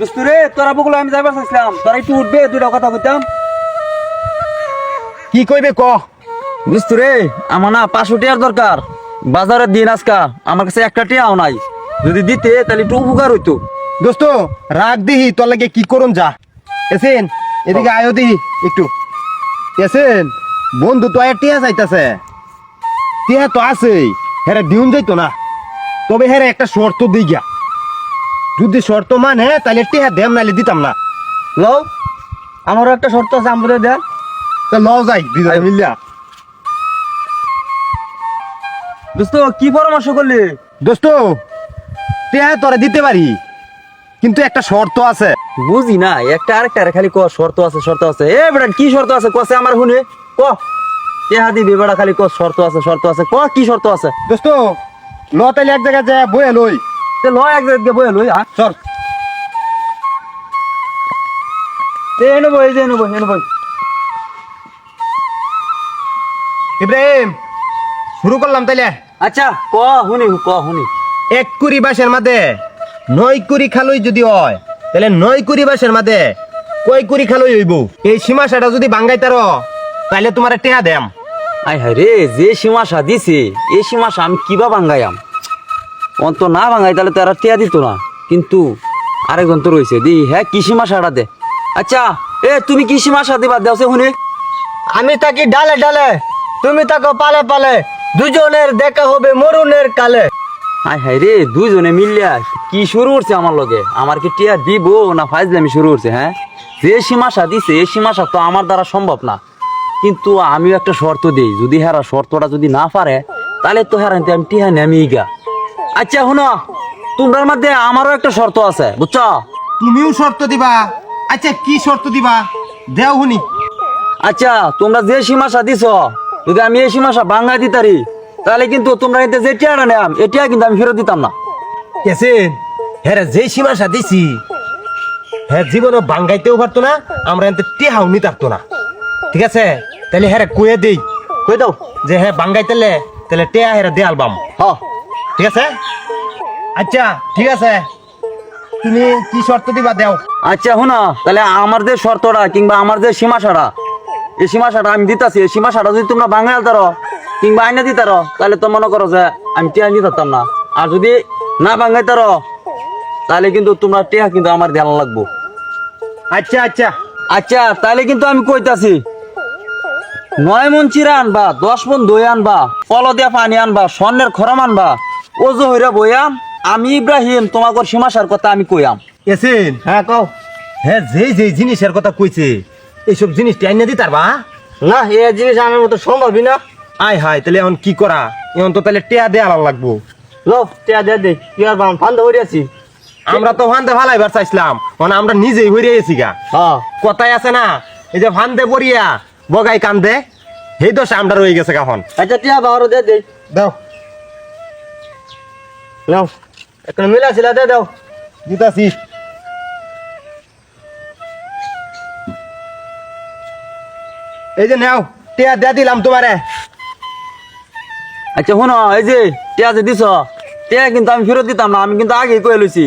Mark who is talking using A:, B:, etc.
A: দোস্ত তোরা বগুলো আমি যাইবার চাইছিলাম। তোরা একটু উঠবে দুটা কথা কইতাম।
B: কি কইবে ক?
A: দোস্ত আমার না পাঁচশো টিয়ার দরকার। বাজারের দিন আজকা আমার কাছে একটা টিয়াও নাই। যদি দিতে তাহলে একটু উপকার হইতো।
B: দোস্ত রাগ দিহি তোর লাগে কি করুন যা। এসেন এদিকে আয়ো দিহি একটু। এসেন বন্ধু তো আর টিয়া চাইতাছে। টিয়া তো আছেই হেরে দিউন যাইতো না। তবে হেরে একটা শর্ত দিই গিয়া যদি শর্ত মানে তাহলে টিয়া দেম নাইলে দিতাম না।
A: লও আমারও একটা শর্ত আছে আমাদের দেন
B: তা ল যাই মিলিয়া।
A: দোস্ত কি পরামর্শ করলি?
B: দোস্ত টিয়া তোরে দিতে পারি কিন্তু একটা শর্ত আছে।
A: বুঝি না একটা আরেকটা খালি ক শর্ত আছে শর্ত আছে। এ বেটা কি শর্ত আছে? কসে আমার শুনে। ক টেহা দিবি বেটা খালি ক শর্ত আছে শর্ত আছে। ক কি শর্ত আছে?
B: দোস্ত ল তাইলে এক জায়গায় যায় বয়ে লই।
A: তে লয় এক জায়গায় বই লই আ
B: চল।
A: তে এনে বই এই যে এনে বই এনে বই
B: ইব্রাহিম শুরু করলাম তাইলে।
A: আচ্ছা ক শুনি ক শুনি।
B: এক কুড়ি বাসের মাঝে নয় কুড়ি খালই যদি হয় তাহলে নয় কুড়ি বাসের মাঝে কয় কুড়ি খালই হইব? এই সীমাশাটা যদি বাঙ্গাইতার তাহলে তোমার টেহা দেম
A: আই হায় রে যে সীমাশা দিছে এই সীমাশা আমি কিবা ভাঙ্গাইয়াম। অন্ত না ভাঙ্গাই তাহলে তারা টিয়া দিত না। কিন্তু আরেকজন তো রয়েছে। দি হ্যাঁ কি সীমাশাটা দে। আচ্ছা এ তুমি কি সীমাশা দিবা দেও সে শুনি।
C: আমি থাকি ডালে ডালে তুমি তাকে পালে পালে দুজনের দেখা হবে মরুনের কালে।
A: হাই হাই রে দুইজনে মিলিয়া কি শুরু করছে আমার লগে? আমার কি টিয়া দিব না ফাইজলামি শুরু করছে হ্যাঁ? যে সীমাশা দিছে এই সীমাশা তো আমার দ্বারা সম্ভব না। কিন্তু আমিও একটা শর্ত দিই যদি হেরা শর্তটা যদি না পারে তাহলে তো হেরাইতে আমি টিহা নেমি গা। আচ্ছা শুনো। তোমরার মধ্যে আমারও একটা শর্ত আছে বুঝছ?
B: তুমিও শর্ত দিবা। আচ্ছা কি শর্ত দিবা? দেও শুনি
A: আচ্ছা তোমরা যে সীমাশা দিছ যদি আমি এই সীমাশা বাঙ্গাই দিতারি তাহলে কিন্তু তোমরা এতে যে টিয়াটা নেম এই টিয়া কিন্তু আমি ফেরত দিতাম না।
B: কেসেন হ্যাঁ যে সীমাশা দিছি হ্যাঁ জীবনে বাঙ্গাইতেও পারতো না আমরা এতে টেহাও নি পারতো না। ঠিক আছে? তাহলে হ্যাঁ কয়ে দেই। কই দাও? যে হ্যাঁ বাঙ্গাইতেলে তাহলে টেহা হ্যাঁ দে অ্যালবাম
A: হ।
B: ঠিক আছে? আচ্ছা ঠিক আছে। তুমি কি শর্ত দিবা? দেও।
A: আচ্ছা শোনো তাহলে আমার যে শর্তটা কিংবা আমার যে সীমাশাটা এই সীমাশাটা আমি দিতাছি। এই সীমাশাটা যদি তোমরা বাঙাল তারো কিংবা আইনা দিতারো তাহলে তো মনে করো যে আমি টিয়া নিতে পারতাম না। আর যদি না বাঙাই তারো তাহলে কিন্তু তোমরা টিয়া কিন্তু আমার ধ্যান লাগবো।
B: আচ্ছা আচ্ছা।
A: আচ্ছা তাহলে কিন্তু আমি কইতাছি নয় মন চিরা আনবা দশ মন দই আনবা কল দিয়া পানি আনবা স্বর্ণের খরম আনবা ওজো হইরা বইয়াম আমি ইব্রাহিম তোমাকে সীমাশার কথা আমি কইয়াম
B: এসেন?
C: হ্যাঁ কও।
B: হ্যাঁ যে যে জিনিসের কথা কইছে এইসব জিনিস টাইনা দি তারবা
C: না এই জিনিস আমার মতো সম্ভবই না।
B: আয় হায় তাহলে এখন কি করা? এখন তো তাহলে টেয়া দেয়া লাগবো।
C: লো টিয়া দে দে কি আর বাম ফান্দ হয়ে আছি।
B: আমরা তো ফান্দে ফালাইবার চাইছিলাম মানে আমরা নিজেই হইরে গেছি গা।
C: হ্যাঁ।
B: কথাই আছে না এই যে ফান্দে পড়িয়া বগাই কান্দে সেই দোষ আমরা রয়ে গেছে গাখন
C: আচ্ছা টিয়া বাবার দে দে।
B: দাও।
C: নাও। একটা মিলা ছিল দে দাও।
B: দিতাছি। এই যে নাও টিয়া দেয়া দিলাম তোমারে।
A: আচ্ছা শোনো এই যে টিয়া যে দিছ টিয়া কিন্তু আমি ফেরত দিতাম না আমি কিন্তু আগে কয়ে লইছি।